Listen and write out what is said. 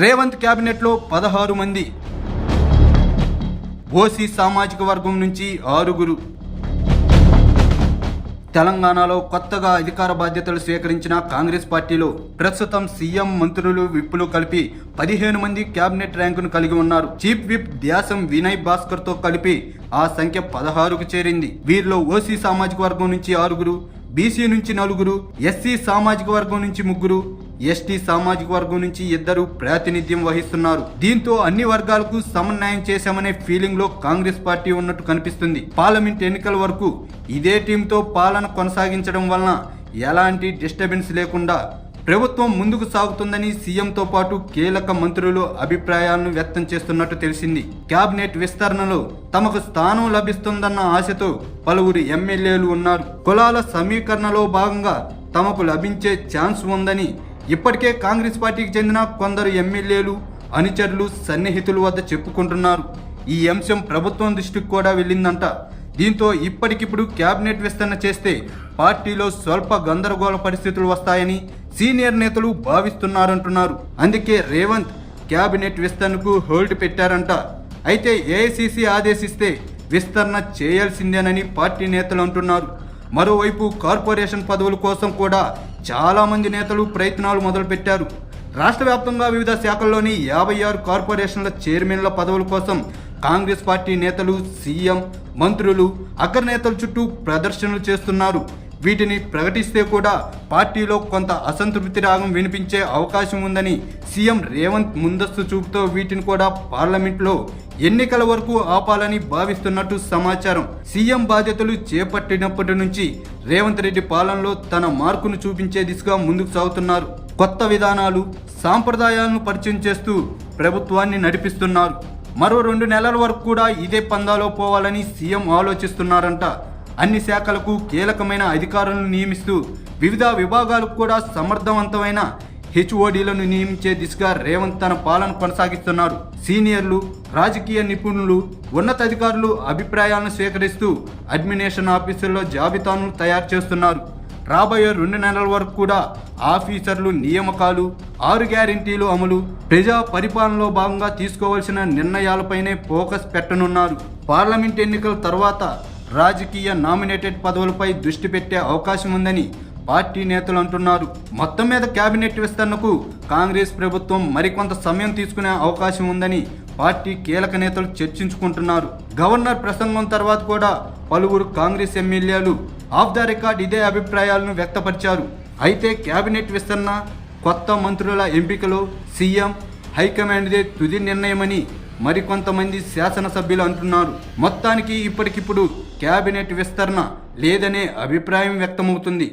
రేవంత్ క్యాబినెట్లో పదహారు మంది. ఓసీ సామాజిక వర్గం నుంచి ఆరుగురు. తెలంగాణలో కొత్తగా అధికార బాధ్యతలు స్వీకరించిన కాంగ్రెస్ పార్టీలో ప్రస్తుతం సీఎం మంత్రులు విప్పులు కలిపి పదిహేను మంది కేబినెట్ ర్యాంకును కలిగి ఉన్నారు. చీఫ్ విప్ ద్యాసం వినయ్ భాస్కర్తో కలిపి ఆ సంఖ్య పదహారుకు చేరింది. వీరిలో ఓసీ సామాజిక వర్గం నుంచి ఆరుగురు బీసీ నుంచి నలుగురు ఎస్సీ సామాజిక వర్గం నుంచి ముగ్గురు ఎస్టీ సామాజిక వర్గం నుంచి ఇద్దరు ప్రాతినిధ్యం వహిస్తున్నారు. దీంతో అన్ని వర్గాలకు సమన్వయం చేశామనే ఫీలింగ్లో కాంగ్రెస్ పార్టీ ఉన్నట్టు కనిపిస్తుంది. పార్లమెంట్ ఎన్నికల వరకు ఇదే టీంతో పాలన కొనసాగించడం వలన ఎలాంటి డిస్టర్బెన్స్ లేకుండా ప్రభుత్వం ముందుకు సాగుతుందని సీఎంతో పాటు కీలక మంత్రులు అభిప్రాయాలను వ్యక్తం చేస్తున్నట్టు తెలిసింది. కేబినెట్ విస్తరణలో తమకు స్థానం లభిస్తుందన్న ఆశతో పలువురు ఎమ్మెల్యేలు ఉన్నారు. కులాల సమీకరణలో భాగంగా తమకు లభించే ఛాన్స్ ఉందని ఇప్పటికే కాంగ్రెస్ పార్టీకి చెందిన కొందరు ఎమ్మెల్యేలు అనుచరులు సన్నిహితుల వద్ద చెప్పుకుంటున్నారు. ఈ అంశం ప్రభుత్వం దృష్టికి కూడా వెళ్ళిందంట. దీంతో ఇప్పటికిప్పుడు కేబినెట్ విస్తరణ చేస్తే పార్టీలో స్వల్ప గందరగోళ పరిస్థితులు వస్తాయని సీనియర్ నేతలు భావిస్తున్నారంటున్నారు. అందుకే రేవంత్ కేబినెట్ విస్తరణకు హోల్డ్ పెట్టారంట. అయితే ఏఐసిసి ఆదేశిస్తే విస్తరణ చేయాల్సిందేనని పార్టీ నేతలు అంటున్నారు. మరోవైపు కార్పొరేషన్ పదవుల కోసం కూడా చాలామంది నేతలు ప్రయత్నాలు మొదలుపెట్టారు. రాష్ట్ర వ్యాప్తంగా వివిధ శాఖల్లోని యాభై ఆరు కార్పొరేషన్ల చైర్మన్ల పదవుల కోసం కాంగ్రెస్ పార్టీ నేతలు సీఎం మంత్రులు అగ్రనేతల చుట్టూ ప్రదర్శనలు చేస్తున్నారు. వీటిని ప్రకటిస్తే కూడా పార్టీలో కొంత అసంతృప్తి రాగం వినిపించే అవకాశం ఉందని సీఎం రేవంత్ ముందస్తు చూపుతో వీటిని కూడా పార్లమెంట్లో ఎన్నికల వరకు ఆపాలని భావిస్తున్నట్టు సమాచారం. సీఎం బాధ్యతలు చేపట్టినప్పటి నుంచి రేవంత్ రెడ్డి పాలనలో తన మార్కును చూపించే దిశగా ముందుకు సాగుతున్నారు. కొత్త విధానాలు సాంప్రదాయాలను పరిచయం చేస్తూ ప్రభుత్వాన్ని నడిపిస్తున్నారు. మరో రెండు నెలల వరకు కూడా ఇదే పందాలో పోవాలని సీఎం ఆలోచిస్తున్నారంట అన్ని శాఖలకు కీలకమైన అధికారులను నియమిస్తూ వివిధ విభాగాలకు కూడా సమర్థవంతమైన హెచ్ఓడీలను నియమించే దిశగా రేవంత్ తన పాలన కొనసాగిస్తున్నారు సీనియర్లు రాజకీయ నిపుణులు ఉన్నతాధికారులు అభిప్రాయాలను స్వీకరిస్తూ అడ్మినిస్ట్రేషన్ ఆఫీసుల్లో జాబితాను తయారు చేస్తున్నారు. రాబోయే రెండు నెలల వరకు కూడా ఆఫీసర్లు నియామకాలు ఆరు గ్యారెంటీలు అమలు ప్రజా పరిపాలనలో భాగంగా తీసుకోవాల్సిన నిర్ణయాలపైనే ఫోకస్ పెట్టనున్నారు. పార్లమెంట్ ఎన్నికల తర్వాత రాజకీయ నామినేటెడ్ పదవులపై దృష్టి పెట్టే అవకాశం ఉందని పార్టీ నేతలు అంటున్నారు. మొత్తం మీద కేబినెట్ విస్తరణకు కాంగ్రెస్ ప్రభుత్వం మరికొంత సమయం తీసుకునే అవకాశం ఉందని పార్టీ కీలక నేతలు చర్చించుకుంటున్నారు. గవర్నర్ ప్రసంగం తర్వాత కూడా పలువురు కాంగ్రెస్ ఎమ్మెల్యేలు ఆఫ్ ద రికార్డ్ ఇదే అభిప్రాయాలను వ్యక్తపరిచారు. అయితే కేబినెట్ విస్తరణ కొత్త మంత్రుల ఎంపికలో సీఎం హైకమాండ్దే తుది నిర్ణయమని మరికొంతమంది శాసనసభ్యులు అంటున్నారు. మొత్తానికి ఇప్పటికిప్పుడు కేబినెట్ విస్తరణ లేదనే అభిప్రాయం వ్యక్తమవుతుంది.